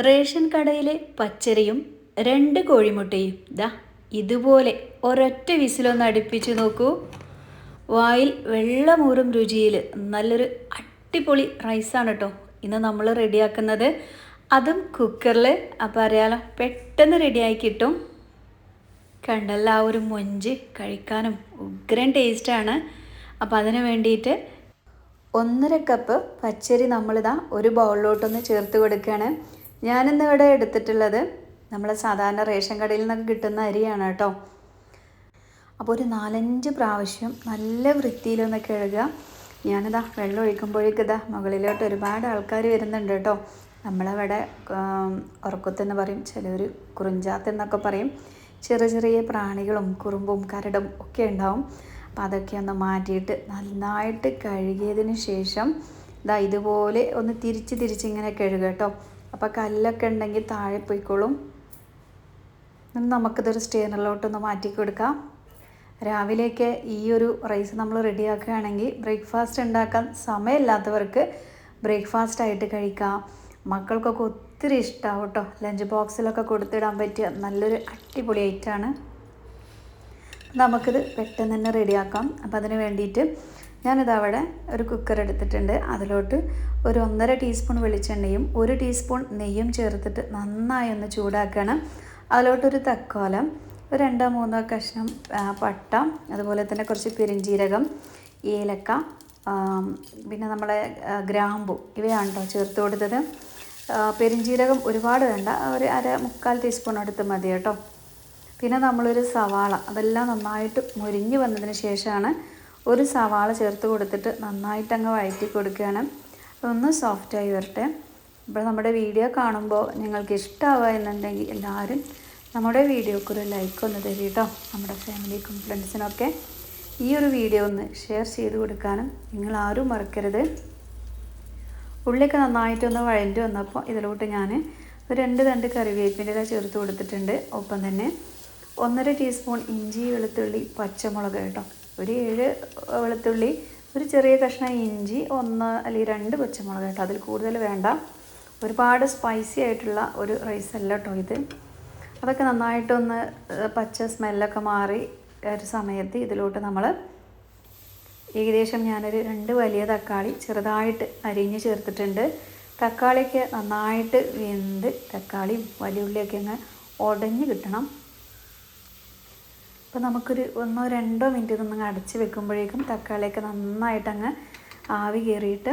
Ration കടയിലെ പച്ചരിയും രണ്ട് കോഴിമുട്ടയും. ദാ ഇതുപോലെ ഒരൊറ്റ വിസിലൊന്ന് അടുപ്പിച്ച് നോക്കൂ. വായിൽ വെള്ളമൂറും രുചിയിൽ നല്ലൊരു അടിപൊളി റൈസാണ് കേട്ടോ ഇന്ന് നമ്മൾ റെഡിയാക്കുന്നത് അതും കുക്കറിൽ. അപ്പോൾ അറിയാലോ പെട്ടെന്ന് റെഡിയായി കിട്ടും. കണ്ടല്ല ആ ഒരു മൊഞ്ച് കഴിക്കാനും ഉഗ്രൻ ടേസ്റ്റാണ്. അപ്പോൾ അതിന് വേണ്ടിയിട്ട് ഒന്നര കപ്പ് പച്ചരി നമ്മളിതാ ഒരു ബൗളിലോട്ടൊന്ന് ചേർത്ത് കൊടുക്കുകയാണ്. ഞാനിന്ന് ഇവിടെ എടുത്തിട്ടുള്ളത് നമ്മൾ സാധാരണ റേഷൻ കടയിൽ നിന്നൊക്കെ കിട്ടുന്ന അരിയാണ് കേട്ടോ. അപ്പോൾ ഒരു നാലഞ്ച് പ്രാവശ്യം നല്ല വൃത്തിയിലൊന്ന് കഴുകുക. ഞാനിതാ വെള്ളം ഒഴിക്കുമ്പോഴേക്കും ഇതാ മുകളിലോട്ട് ഒരുപാട് ആൾക്കാർ വരുന്നുണ്ട് കേട്ടോ. നമ്മളവിടെ ഉറക്കത്തെന്ന് പറയും ചിലർ കുറിഞ്ചാത്തെന്നൊക്കെ പറയും. ചെറിയ ചെറിയ പ്രാണികളും കുറുമ്പും കരടും ഒക്കെ ഉണ്ടാവും. അപ്പോൾ അതൊക്കെ ഒന്ന് മാറ്റിയിട്ട് നന്നായിട്ട് കഴുകിയതിന് ശേഷം ഇതാ ഇതുപോലെ ഒന്ന് തിരിച്ച് തിരിച്ച് ഇങ്ങനെ കഴുകുക കേട്ടോ. അപ്പോൾ കല്ലൊക്കെ ഉണ്ടെങ്കിൽ താഴെ പോയിക്കോളും. നമുക്കിതൊരു സ്റ്റേനറിലോട്ടൊന്ന് മാറ്റി കൊടുക്കാം. രാവിലെയൊക്കെ ഈ ഒരു റൈസ് നമ്മൾ റെഡിയാക്കുകയാണെങ്കിൽ ബ്രേക്ക്ഫാസ്റ്റ് ഉണ്ടാക്കാൻ സമയമില്ലാത്തവർക്ക് ബ്രേക്ക്ഫാസ്റ്റ് ആയിട്ട് കഴിക്കാം. മക്കൾക്കൊക്കെ ഒത്തിരി ഇഷ്ടമാവും കേട്ടോ ലഞ്ച് ബോക്സിലൊക്കെ കൊടുത്തിടാൻ പറ്റിയ നല്ലൊരു അടിപൊളി ഐറ്റമാണ്. നമുക്കിത് പെട്ടെന്ന് തന്നെ റെഡിയാക്കാം. അപ്പോൾ അതിന് വേണ്ടിയിട്ട് ഞാനിത് അവിടെ ഒരു കുക്കർ എടുത്തിട്ടുണ്ട്. അതിലോട്ട് ഒരു ഒന്നര ടീസ്പൂൺ വെളിച്ചെണ്ണയും ഒരു ടീസ്പൂൺ നെയ്യും ചേർത്തിട്ട് നന്നായി ഒന്ന് ചൂടാക്കണം. അതിലോട്ടൊരു തക്കോലം ഒരു രണ്ടോ മൂന്നോ കഷ്ണം പട്ട അതുപോലെ തന്നെ കുറച്ച് പെരിഞ്ജീരകം ഏലക്ക പിന്നെ നമ്മളെ ഗ്രാമ്പു ഇവയാണ് കേട്ടോ ചേർത്ത് കൊടുത്തത്. പെരിഞ്ജീരകം ഒരുപാട് വേണ്ട. ഒരു അര മുക്കാൽ ടീസ്പൂൺ എടുത്ത് മതി കേട്ടോ. പിന്നെ നമ്മളൊരു സവാള അതെല്ലാം നന്നായിട്ട് മുരിഞ്ഞ് വന്നതിന് ശേഷമാണ് ഒരു സവാള ചേർത്ത് കൊടുത്തിട്ട് നന്നായിട്ട് അങ്ങ് വഴറ്റി കൊടുക്കുകയാണ്. അതൊന്ന് സോഫ്റ്റായി വരട്ടെ. അപ്പോൾ നമ്മുടെ വീഡിയോ കാണുമ്പോൾ നിങ്ങൾക്ക് ഇഷ്ടമാവുക എന്നുണ്ടെങ്കിൽ എല്ലാവരും നമ്മുടെ വീഡിയോക്ക് ഒരു ലൈക്ക് ഒന്ന് തരും കേട്ടോ നമ്മുടെ ഫാമിലിക്കും ഫ്രണ്ട്സിനൊക്കെ ഈ ഒരു വീഡിയോ ഒന്ന് ഷെയർ ചെയ്ത് കൊടുക്കാനും നിങ്ങൾ ആരും മറക്കരുത്. ഉള്ളിയൊക്കെ നന്നായിട്ടൊന്ന് വഴഞ്ഞു വന്നപ്പോൾ ഇതിലോട്ട് ഞാൻ രണ്ട് തണ്ട് കറിവേപ്പിന്റെ ഇല ചേർത്ത് കൊടുത്തിട്ടുണ്ട്. ഒപ്പം തന്നെ ഒന്നര ടീസ്പൂൺ ഇഞ്ചി വെളുത്തുള്ളി പച്ചമുളക് കേട്ടോ ഒരു ഏഴ് വെളുത്തുള്ളി ഒരു ചെറിയ കഷ്ണം ഇഞ്ചി ഒന്ന് അല്ലെങ്കിൽ രണ്ട് പച്ചമുളക് കേട്ടോ. അതിൽ കൂടുതൽ വേണ്ട. ഒരുപാട് സ്പൈസി ആയിട്ടുള്ള ഒരു റൈസ് അല്ല കേട്ടോ ഇത്. അതൊക്കെ നന്നായിട്ടൊന്ന് പച്ച സ്മെല്ലൊക്കെ മാറി ഒരു സമയത്ത് ഇതിലോട്ട് നമ്മൾ ഏകദേശം ഞാനൊരു രണ്ട് വലിയ തക്കാളി ചെറുതായിട്ട് അരിഞ്ഞ് ചേർത്തിട്ടുണ്ട്. തക്കാളിയൊക്കെ നന്നായിട്ട് വെന്ത് തക്കാളിയും വലിയ ഉള്ളിയൊക്കെ അങ്ങ് ഉടഞ്ഞ് കിട്ടണം. അപ്പോൾ നമുക്കൊരു ഒന്നോ രണ്ടോ മിനിറ്റ് ഇതൊന്ന് അടച്ച് വെക്കുമ്പോഴേക്കും തക്കാളിയൊക്കെ നന്നായിട്ടങ്ങ് ആവി കയറിയിട്ട്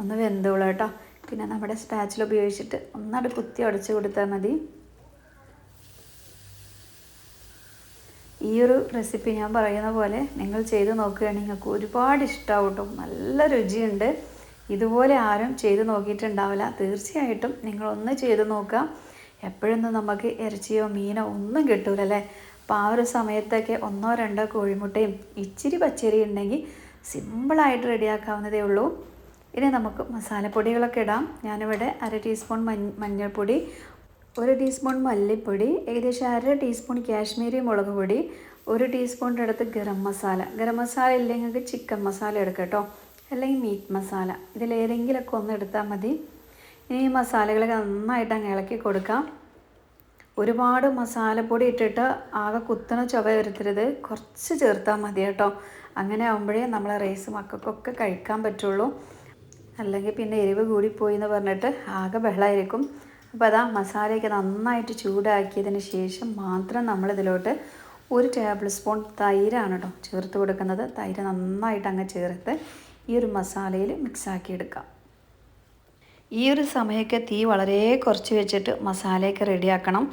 ഒന്ന് വെന്തോളൂ കേട്ടോ. പിന്നെ നമ്മുടെ സ്പാച്ചിൽ ഉപയോഗിച്ചിട്ട് ഒന്നട് കുത്തി അടച്ച് കൊടുത്താൽ മതി. ഈ ഒരു റെസിപ്പി ഞാൻ പറയുന്ന പോലെ നിങ്ങൾ ചെയ്ത് നോക്കുകയാണെങ്കിൽ നിങ്ങൾക്ക് ഒരുപാട് ഇഷ്ടമാവും കേട്ടോ. നല്ല രുചിയുണ്ട്. ഇതുപോലെ ആരും ചെയ്ത് നോക്കിയിട്ടുണ്ടാവില്ല. തീർച്ചയായിട്ടും നിങ്ങളൊന്ന് ചെയ്ത് നോക്കുക. എപ്പോഴൊന്നും നമുക്ക് ഇറച്ചിയോ മീനോ ഒന്നും കിട്ടൂലല്ലേ? അപ്പോൾ ആ ഒരു സമയത്തൊക്കെ ഒന്നോ രണ്ടോ കോഴിമുട്ടയും ഇച്ചിരി പച്ചരി ഉണ്ടെങ്കിൽ സിമ്പിളായിട്ട് റെഡിയാക്കാവുന്നതേ ഉള്ളൂ. ഇനി നമുക്ക് മസാലപ്പൊടികളൊക്കെ ഇടാം. ഞാനിവിടെ അര ടീസ്പൂൺ മഞ്ഞൾപ്പൊടി ഒരു ടീസ്പൂൺ മല്ലിപ്പൊടി ഏകദേശം അര ടീസ്പൂൺ കാശ്മീരി മുളക് പൊടി ഒരു ടീസ്പൂണിന്റെ അടുത്ത് ഗരം മസാല. ഗരം മസാല ഇല്ലെങ്കിൽ ചിക്കൻ മസാല എടുക്കുക കേട്ടോ. അല്ലെങ്കിൽ മീറ്റ് മസാല. ഇതിലേതെങ്കിലുമൊക്കെ ഒന്ന് എടുത്താൽ മതി. ഇനി ഈ മസാലകളൊക്കെ നന്നായിട്ട് അങ്ങ് ഇളക്കി കൊടുക്കാം. ഒരുപാട് മസാലപ്പൊടി ഇട്ടിട്ട് ആകെ കുത്തണ ചുവ വരുത്തരുത്. കുറച്ച് ചേർത്താൽ മതി കേട്ടോ. അങ്ങനെ ആകുമ്പോഴേ നമ്മളെ റൈസ് മക്കൾക്കൊക്കെ കഴിക്കാൻ പറ്റുള്ളൂ. അല്ലെങ്കിൽ പിന്നെ എരിവ് കൂടിപ്പോയി എന്ന് പറഞ്ഞിട്ട് ആകെ ബഹളമായിരിക്കും അപ്പോൾ അതാ മസാലയൊക്കെ നന്നായിട്ട് ചൂടാക്കിയതിന് ശേഷം മാത്രം നമ്മളിതിലോട്ട് ഒരു ടേബിൾ സ്പൂൺ തൈരാണ് കേട്ടോ ചേർത്ത് കൊടുക്കുന്നത്. തൈര് നന്നായിട്ട് അങ്ങ് ചേർത്ത് ഈ ഒരു മസാലയിൽ മിക്സാക്കി എടുക്കാം ഈ ഒരു സമയമൊക്കെ തീ വളരെ കുറച്ച് വെച്ചിട്ട് മസാലയൊക്കെ റെഡിയാക്കണം.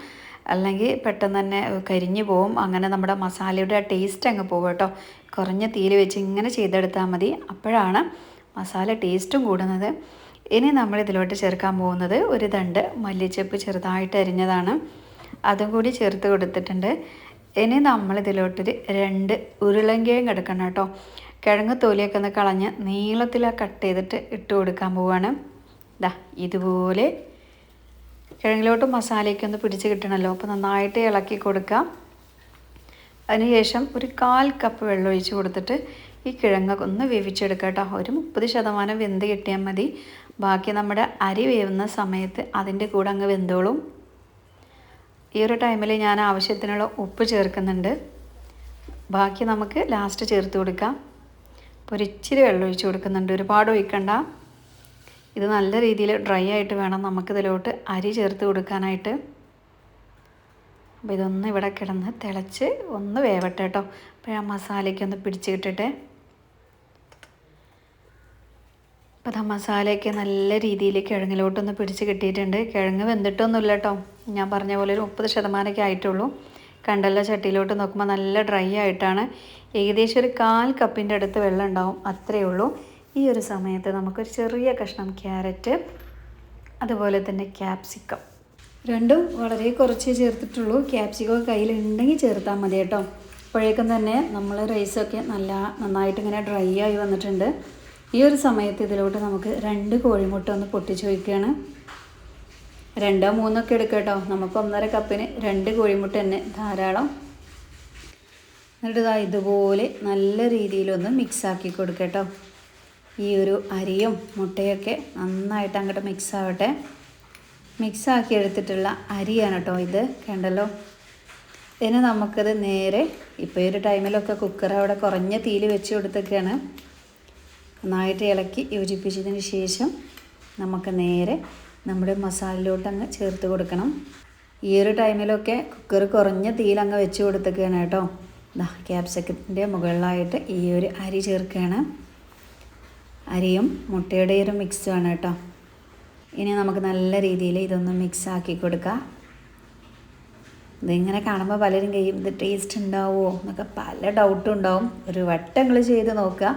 അല്ലെങ്കിൽ പെട്ടെന്ന് തന്നെ കരിഞ്ഞു പോവും. അങ്ങനെ നമ്മുടെ മസാലയുടെ ടേസ്റ്റ് അങ്ങ് പോകും കേട്ടോ. കുറഞ്ഞ തീയിൽ വെച്ച് ഇങ്ങനെ ചെയ്തെടുത്താൽ മതി. അപ്പോഴാണ് മസാല ടേസ്റ്റും കൂടുന്നത്. ഇനി നമ്മൾ ഇതിലോട്ട് ചേർക്കാൻ പോകുന്നത് ഒരു ദണ്ട് മല്ലിച്ചപ്പ് ചെറുതായിട്ട് അരിഞ്ഞതാണ്. അതും കൂടി ചേർത്ത് കൊടുത്തിട്ടുണ്ട്. ഇനി നമ്മൾ ഇതിലോട്ടൊരു രണ്ട് ഉരുളങ്കിഴങ്ങ് എടുക്കണം കേട്ടോ. കിഴങ്ങ് തൊലിയൊക്കെ ഒന്ന് കളഞ്ഞ് നീളത്തിൽ കട്ട് ചെയ്തിട്ട് ഇട്ട് കൊടുക്കാൻ പോവാണ്. ദാ ഇതുപോലെ കിഴങ്ങിലോട്ട് മസാലയൊക്കെ ഒന്ന് പിടിച്ച് കിട്ടണമല്ലോ അപ്പോൾ നന്നായിട്ട് ഇളക്കി കൊടുക്കാം. അതിനുശേഷം ഒരു കാൽ കപ്പ് വെള്ളം ഒഴിച്ച് കൊടുത്തിട്ട് ഈ കിഴങ്ങ് ഒന്ന് വേവിച്ചെടുക്കാം കേട്ടോ. ഒരു മുപ്പത് ശതമാനം വെന്ത് കിട്ടിയാൽ മതി. ബാക്കി നമ്മുടെ അരി വേവുന്ന സമയത്ത് അതിന്റെ കൂടെ അങ്ങ് വെന്തോളും. ഈ ഒരു ടൈമിൽ ഞാൻ ആവശ്യത്തിനുള്ള ഉപ്പ് ചേർക്കുന്നുണ്ട്. ബാക്കി നമുക്ക് ലാസ്റ്റ് ചേർത്ത് കൊടുക്കാം. അപ്പോൾ ഒരിച്ചിരി വെള്ളം ഒഴിച്ച് കൊടുക്കുന്നുണ്ട്. ഒരുപാട് ഒഴിക്കണ്ട. ഇത് നല്ല രീതിയിൽ ഡ്രൈ ആയിട്ട് വേണം നമുക്കിതിലോട്ട് അരി ചേർത്ത് കൊടുക്കാനായിട്ട്. അപ്പോൾ ഇതൊന്ന് ഇവിടെ കിടന്ന് തിളച്ച് ഒന്ന് വേവട്ടെ കേട്ടോ. അപ്പോൾ ആ മസാലയ്ക്ക് ഒന്ന് പിടിച്ച് കിട്ടട്ടെ അപ്പോൾ ആ മസാലയൊക്കെ നല്ല രീതിയിൽ കിഴങ്ങിലോട്ടൊന്ന് പിടിച്ച് കിട്ടിയിട്ടുണ്ട്. കിഴങ്ങ് വെന്തിട്ടൊന്നുമില്ല കേട്ടോ. ഞാൻ പറഞ്ഞ പോലെ ഒരു മുപ്പത് ശതമാനമൊക്കെ ആയിട്ടുള്ളൂ. കണ്ടല്ല ചട്ടിയിലോട്ട് നോക്കുമ്പോൾ നല്ല ഡ്രൈ ആയിട്ടാണ്. ഏകദേശം ഒരു കാൽ കപ്പിന്റെ അടുത്ത് വെള്ളം ഉണ്ടാവും. അത്രയേ ഉള്ളൂ. ഈ ഒരു സമയത്ത് നമുക്കൊരു ചെറിയ കഷ്ണം ക്യാരറ്റ് അതുപോലെ തന്നെ ക്യാപ്സിക്കം. രണ്ടും വളരെ കുറച്ച് ചേർത്തിട്ടുള്ളൂ. ക്യാപ്സിക്കം കയ്യിലുണ്ടെങ്കിൽ ചേർത്താൽ മതി കേട്ടോ. അപ്പോഴേക്കും തന്നെ നമ്മൾ റൈസൊക്കെ നല്ല നന്നായിട്ട് ഇങ്ങനെ ഡ്രൈ ആയി വന്നിട്ടുണ്ട്. ഈ ഒരു സമയത്ത് ഇതിലോട്ട് നമുക്ക് രണ്ട് കോഴിമുട്ട ഒന്ന് പൊട്ടിച്ച് വയ്ക്കുകയാണ് രണ്ടോ മൂന്നൊക്കെ എടുക്കാം കേട്ടോ. നമുക്ക് ഒന്നര കപ്പിന് രണ്ട് കോഴിമുട്ട തന്നെ ധാരാളം. എന്നിട്ട് ഇതാ ഇതുപോലെ നല്ല രീതിയിലൊന്ന് മിക്സാക്കി കൊടുക്കട്ടോ ഈ ഒരു അരിയും മുട്ടയൊക്കെ നന്നായിട്ട് അങ്ങോട്ട് മിക്സ് ആവട്ടെ. മിക്സ് ആക്കി എടുത്തിട്ടുള്ള അരിയാണ് കേട്ടോ ഇത്. കണ്ടല്ലോ? ഇനി നമുക്കത് നേരെ ഇപ്പോൾ ഈ ഒരു ടൈമിലൊക്കെ കുക്കർ അവിടെ കുറഞ്ഞ തീയിൽ വെച്ച് കൊടുത്തൊക്കെയാണ്. നന്നായിട്ട് ഇളക്കി യോജിപ്പിച്ചതിന് ശേഷം നമുക്ക് നേരെ നമ്മുടെ മസാലയിലോട്ട് അങ്ങ് ചേർത്ത് കൊടുക്കണം. ഈ ഒരു ടൈമിലൊക്കെ കുക്കർ കുറഞ്ഞ തീയിൽ അങ്ങ് വെച്ച് കൊടുത്തൊക്കെയാണ് കേട്ടോ. ദാ ക്യാപ്സിക്കത്തിന്റെ മുകളിലായിട്ട് ഈ ഒരു അരി ചേർക്കുകയാണ്. അരിയും മുട്ടയുടെ ഒരു മിക്സുമാണ് കേട്ടോ. ഇനി നമുക്ക് നല്ല രീതിയിൽ ഇതൊന്ന് മിക്സ് ആക്കി കൊടുക്കുക ഇതിങ്ങനെ കാണുമ്പോൾ പലരും കഴിയും ഇത് ടേസ്റ്റ് ഉണ്ടാവുമോ എന്നൊക്കെ പല ഡൗട്ടും ഉണ്ടാവും. ഒരു വട്ടം നിങ്ങൾ ചെയ്ത് നോക്കുക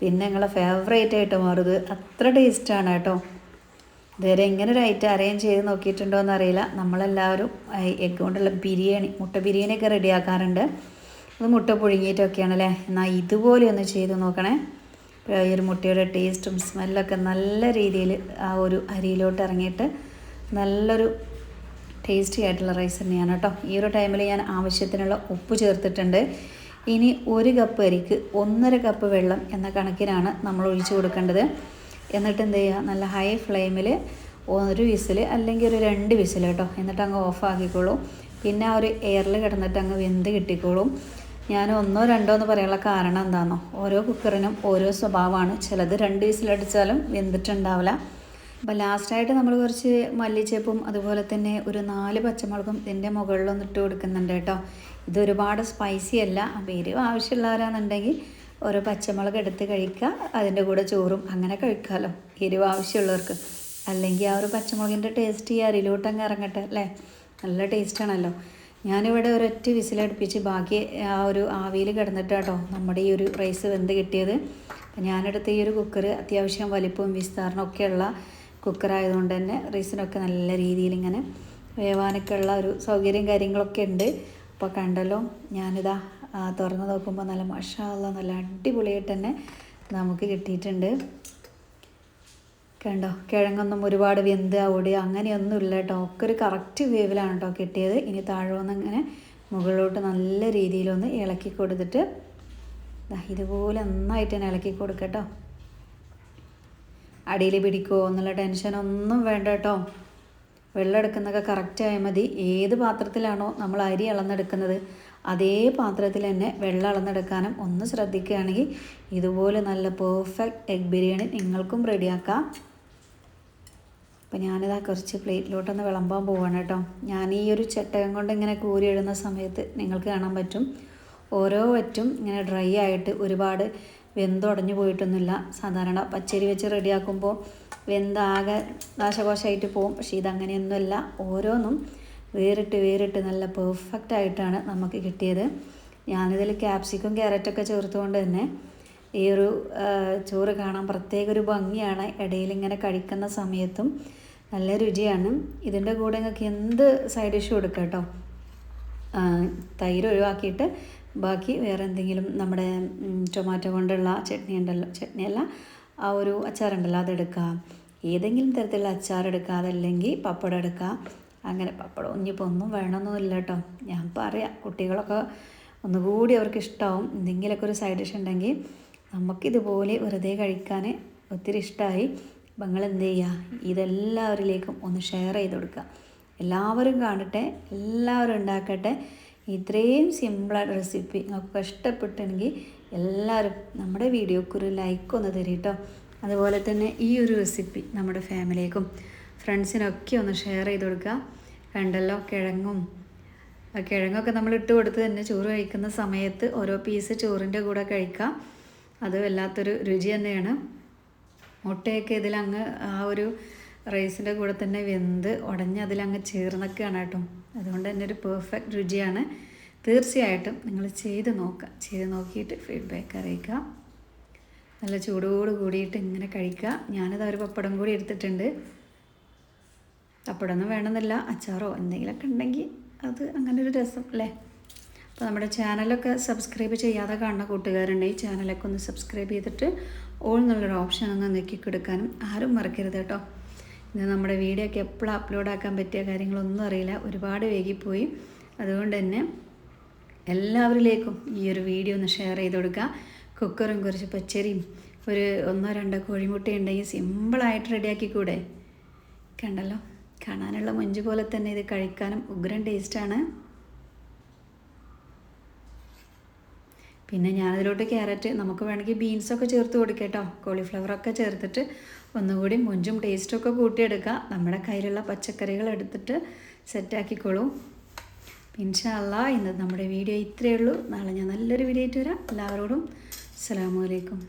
പിന്നെ നിങ്ങളെ ഫേവറേറ്റ് ആയിട്ട് മാറുന്നത് അത്ര ടേസ്റ്റാണ് കേട്ടോ. ഇതുവരെ ഇങ്ങനെ ഒരു ഐറ്റം അറേഞ്ച് ചെയ്ത് നോക്കിയിട്ടുണ്ടോ എന്നറിയില്ല. നമ്മളെല്ലാവരും എഗ് കൊണ്ടുള്ള ബിരിയാണി മുട്ട ബിരിയാണിയൊക്കെ റെഡിയാക്കാറുണ്ട് അത് മുട്ട പുഴുങ്ങിയിട്ടൊക്കെയാണല്ലേ? എന്നാൽ ഇതുപോലെ ഒന്ന് ചെയ്ത് നോക്കണേ. ഈ ഒരു മുട്ടയുടെ ടേസ്റ്റും സ്മെല്ലൊക്കെ നല്ല രീതിയിൽ ആ ഒരു അരിയിലോട്ട് ഇറങ്ങിയിട്ട് നല്ലൊരു ടേസ്റ്റി ആയിട്ടുള്ള റൈസ് തന്നെയാണ് കേട്ടോ. ഈ ഒരു ടൈമിൽ ഞാൻ ആവശ്യത്തിനുള്ള ഉപ്പ് ചേർത്തിട്ടുണ്ട്. ഇനി ഒരു കപ്പ് അരിക്ക് ഒന്നര കപ്പ് വെള്ളം എന്ന കണക്കിനാണ് നമ്മൾ ഒഴിച്ചു കൊടുക്കേണ്ടത്. എന്നിട്ട് എന്ത് ചെയ്യുക? നല്ല ഹൈ ഫ്ലെയിമിൽ ഒരു വിസിൽ അല്ലെങ്കിൽ ഒരു രണ്ട് വിസിൽ കേട്ടോ. എന്നിട്ട് അങ്ങ് ഓഫ് ആക്കിക്കോളും. പിന്നെ ആ ഒരു എയറിൽ കിടന്നിട്ട് അങ്ങ് വെന്ത് കിട്ടിക്കോളും. ഞാൻ ഒന്നോ രണ്ടോ എന്ന് പറയാനുള്ള കാരണം എന്താണെന്നോ ഓരോ കുക്കറിനും ഓരോ സ്വഭാവമാണ്. ചിലത് രണ്ട് വിസിലടിച്ചാലും വെന്തിട്ടുണ്ടാവില്ല. അപ്പോൾ ലാസ്റ്റായിട്ട് നമ്മൾ കുറച്ച് മല്ലിച്ചേപ്പും അതുപോലെ തന്നെ ഒരു നാല് പച്ചമുളകും ഇതിന്റെ മുകളിലൊന്ന് ഇട്ട് കൊടുക്കുന്നുണ്ട് കേട്ടോ. ഇത് ഒരുപാട് സ്പൈസി അല്ല. അപ്പോൾ എരിവ് ആവശ്യമുള്ളവരാണെന്നുണ്ടെങ്കിൽ ഓരോ പച്ചമുളക് എടുത്ത് കഴിക്കുക. അതിന്റെ കൂടെ ചോറും അങ്ങനെ കഴിക്കാമല്ലോ എരിവ് ആവശ്യമുള്ളവർക്ക്. അല്ലെങ്കിൽ ആ ഒരു പച്ചമുളകിന്റെ ടേസ്റ്റ് ഈ അരിയിലോട്ട് അങ്ങ് ഇറങ്ങട്ടെ അല്ലേ? നല്ല ടേസ്റ്റാണല്ലോ ഞാനിവിടെ ഒരൊറ്റ വിസിലടുപ്പിച്ച് ബാക്കി ആ ഒരു ആവിയിൽ കിടന്നിട്ട് കേട്ടോ നമ്മുടെ ഈ ഒരു റൈസ് വെന്ത് കിട്ടിയത്. അപ്പം ഞാനെടുത്ത ഈ ഒരു കുക്കർ അത്യാവശ്യം വലിപ്പവും വിസ്താരണമൊക്കെയുള്ള കുക്കറായതുകൊണ്ട് തന്നെ റൈസിനൊക്കെ നല്ല രീതിയിൽ ഇങ്ങനെ വേവാനൊക്കെ ഉള്ള ഒരു സൗകര്യം കാര്യങ്ങളൊക്കെ ഉണ്ട്. അപ്പോൾ കണ്ടല്ലോ ഞാനിതാ തുറന്ന് നോക്കുമ്പോൾ നല്ല മഷാല നല്ല അടിപൊളിയായിട്ട് തന്നെ നമുക്ക് കിട്ടിയിട്ടുണ്ട്. കണ്ടോ? കിഴങ്ങൊന്നും ഒരുപാട് വെന്ത് ഓടി അങ്ങനെയൊന്നും ഇല്ല കേട്ടോ. ഒക്കെ ഒരു കറക്റ്റ് വേവിലാണ് കേട്ടോ കിട്ടിയത്. ഇനി താഴെ വന്ന് ഇങ്ങനെ മുകളിലോട്ട് നല്ല രീതിയിലൊന്ന് ഇളക്കി കൊടുത്തിട്ട് ഇതുപോലെ നന്നായിട്ട് തന്നെ ഇളക്കി കൊടുക്കട്ടോ അടിയിൽ പിടിക്കുമോ എന്നുള്ള ടെൻഷനൊന്നും വേണ്ട കേട്ടോ. വെള്ളം എടുക്കുന്നതൊക്കെ കറക്റ്റ് ആയാൽ മതി. ഏത് പാത്രത്തിലാണോ നമ്മൾ അരി അളന്നെടുക്കുന്നത് അതേ പാത്രത്തിൽ തന്നെ വെള്ളം അളന്നെടുക്കാനും ഒന്ന് ശ്രദ്ധിക്കുകയാണെങ്കിൽ ഇതുപോലെ നല്ല പെർഫെക്റ്റ് എഗ് ബിരിയാണി നിങ്ങൾക്കും റെഡിയാക്കാം അപ്പോൾ ഞാനിതാ കുറച്ച് പ്ലേറ്റിലോട്ടൊന്ന് വിളമ്പാൻ പോവാണ് കേട്ടോ. ഞാൻ ഈ ഒരു ചട്ടകം കൊണ്ട് ഇങ്ങനെ കോരി ഇടുന്ന സമയത്ത് നിങ്ങൾക്ക് കാണാൻ പറ്റും. ഓരോ വറ്റും ഇങ്ങനെ ഡ്രൈ ആയിട്ട് ഒരുപാട് വെന്തുടഞ്ഞു പോയിട്ടൊന്നുമില്ല. സാധാരണ പച്ചരി വെച്ച് റെഡിയാക്കുമ്പോൾ വെന്താകെ നാശകോശമായിട്ട് പോകും പക്ഷേ ഇതങ്ങനെയൊന്നുമല്ല. ഓരോന്നും വേറിട്ട് വേറിട്ട് നല്ല പെർഫെക്റ്റ് ആയിട്ടാണ് നമുക്ക് കിട്ടിയത്. ഞാനിതിൽ ക്യാപ്സിക്കും ക്യാരറ്റൊക്കെ ചേർത്തുകൊണ്ട് തന്നെ ഈ ഒരു ചോറ് കാണാൻ പ്രത്യേക ഒരു ഭംഗിയാണ്. ഇടയിൽ ഇങ്ങനെ കഴിക്കുന്ന സമയത്തും നല്ല രുചിയാണ്. ഇതിന്റെ കൂടെ നിങ്ങൾക്ക് എന്ത് സൈഡ് ഡിഷ് കൊടുക്കാം കേട്ടോ തൈര് ഒഴിവാക്കിയിട്ട് ബാക്കി വേറെ എന്തെങ്കിലും നമ്മുടെ ടൊമാറ്റോ കൊണ്ടുള്ള ചട്നി ഉണ്ടല്ലോ ചട്നിയല്ല ആ ഒരു അച്ചാറുണ്ടല്ലോ അതെടുക്കുക ഏതെങ്കിലും തരത്തിലുള്ള അച്ചാർ എടുക്കുക അതല്ലെങ്കിൽ പപ്പടം എടുക്കുക അങ്ങനെ പപ്പടം ഇനിയിപ്പോൾ ഒന്നും വേണമെന്നൊന്നുമില്ല കേട്ടോ ഞാൻ പറയാം കുട്ടികളൊക്കെ ഒന്നുകൂടി അവർക്ക് ഇഷ്ടമാവും എന്തെങ്കിലുമൊക്കെ ഒരു സൈഡ് ഡിഷ് ഉണ്ടെങ്കിൽ നമുക്കിതുപോലെ വെറുതെ കഴിക്കാൻ ഒത്തിരി ഇഷ്ടമായി അപ്പം നിങ്ങൾ എന്ത് ചെയ്യുക ഇതെല്ലാവരിലേക്കും ഒന്ന് ഷെയർ ചെയ്ത് കൊടുക്കുക എല്ലാവരും കാണട്ടെ എല്ലാവരും ഉണ്ടാക്കട്ടെ. ഇത്രയും സിമ്പിളായിട്ട് റെസിപ്പി നിങ്ങൾക്ക് ഇഷ്ടപ്പെട്ടെങ്കിൽ എല്ലാവരും നമ്മുടെ വീഡിയോക്ക് ഒരു ലൈക്ക് ഒന്ന് തരും കേട്ടോ അതുപോലെ തന്നെ ഈ ഒരു റെസിപ്പി നമ്മുടെ ഫാമിലിക്കും ഫ്രണ്ട്സിനൊക്കെ ഒന്ന് ഷെയർ ചെയ്ത് കൊടുക്കുക കണ്ടല്ലോ കിഴങ്ങും ആ കിഴങ്ങൊക്കെ നമ്മൾ ഇട്ട് കൊടുത്ത് തന്നെ ചോറ് കഴിക്കുന്ന സമയത്ത് ഓരോ പീസ് ചോറിന്റെ കൂടെ കഴിക്കാം. അത് വല്ലാത്തൊരു രുചി തന്നെയാണ്. മുട്ടയൊക്കെ ഇതിലങ്ങ് ആ ഒരു റൈസിന്റെ കൂടെ തന്നെ വെന്ത് ഉടഞ്ഞ് അതിലങ്ങ് ചേർന്നൊക്കെയാണ് കേട്ടോ. അതുകൊണ്ട് തന്നെ ഒരു പെർഫെക്റ്റ് രുചിയാണ്. തീർച്ചയായിട്ടും നിങ്ങൾ ചെയ്ത് നോക്കുക. ചെയ്ത് നോക്കിയിട്ട് ഫീഡ്ബാക്ക് അറിയിക്കുക. നല്ല ചൂടോട് കൂടിയിട്ട് ഇങ്ങനെ കഴിക്കുക. ഞാനത് ഒരു പപ്പടം കൂടി എടുത്തിട്ടുണ്ട്. പപ്പടമൊന്നും വേണമെന്നില്ല. അച്ചാറോ എന്തെങ്കിലുമൊക്കെ ഉണ്ടെങ്കിൽ അത് അങ്ങനെ ഒരു രസം അല്ലേ? അപ്പോൾ നമ്മുടെ ചാനലൊക്കെ സബ്സ്ക്രൈബ് ചെയ്യാതെ കാണുന്ന കൂട്ടുകാരുണ്ടെങ്കിൽ ചാനലൊക്കെ ഒന്ന് സബ്സ്ക്രൈബ് ചെയ്തിട്ട് ഓൾ എന്നുള്ളൊരു ഓപ്ഷൻ ഒന്ന് നെക്കി കൊടുക്കാനും ആരും മറക്കരുത് കേട്ടോ. ഇന്ന് നമ്മുടെ വീഡിയോ ഒക്കെ എപ്പോഴും അപ്ലോഡ് ആക്കാൻ പറ്റിയ കാര്യങ്ങളൊന്നും അറിയില്ല. ഒരുപാട് വൈകിപ്പോയി. അതുകൊണ്ട് തന്നെ എല്ലാവരിലേക്കും ഈ ഒരു വീഡിയോ ഒന്ന് ഷെയർ ചെയ്ത് കൊടുക്കുക. കുക്കറും കുറച്ച് പച്ചരിയും ഒരു ഒന്നോ രണ്ടോ കോഴിമുട്ട ഉണ്ടെങ്കിൽ സിമ്പിളായിട്ട് റെഡിയാക്കി കൂടെ കണ്ടല്ലോ? കാണാനുള്ള മൊഞ്ച് പോലെ തന്നെ ഇത് കഴിക്കാനും ഉഗ്രൻ ടേസ്റ്റാണ് പിന്നെ ഞാനതിലോട്ട് ക്യാരറ്റ് നമുക്ക് വേണമെങ്കിൽ ബീൻസൊക്കെ ചേർത്ത് കൊടുക്കട്ടോ. കേട്ടോ കോളിഫ്ലവറൊക്കെ ചേർത്തിട്ട് ഒന്നുകൂടി മുഞ്ചും ടേസ്റ്റൊക്കെ കൂട്ടിയെടുക്കുക. നമ്മുടെ കയ്യിലുള്ള പച്ചക്കറികൾ എടുത്തിട്ട് സെറ്റാക്കിക്കോളൂ ഇൻഷാല്ല ഇന്ന് നമ്മുടെ വീഡിയോ ഇത്രയേ ഉള്ളൂ. നാളെ ഞാൻ നല്ലൊരു വീഡിയോ ആയിട്ട് വരാം. എല്ലാവരോടും അസ്സാമലൈക്കും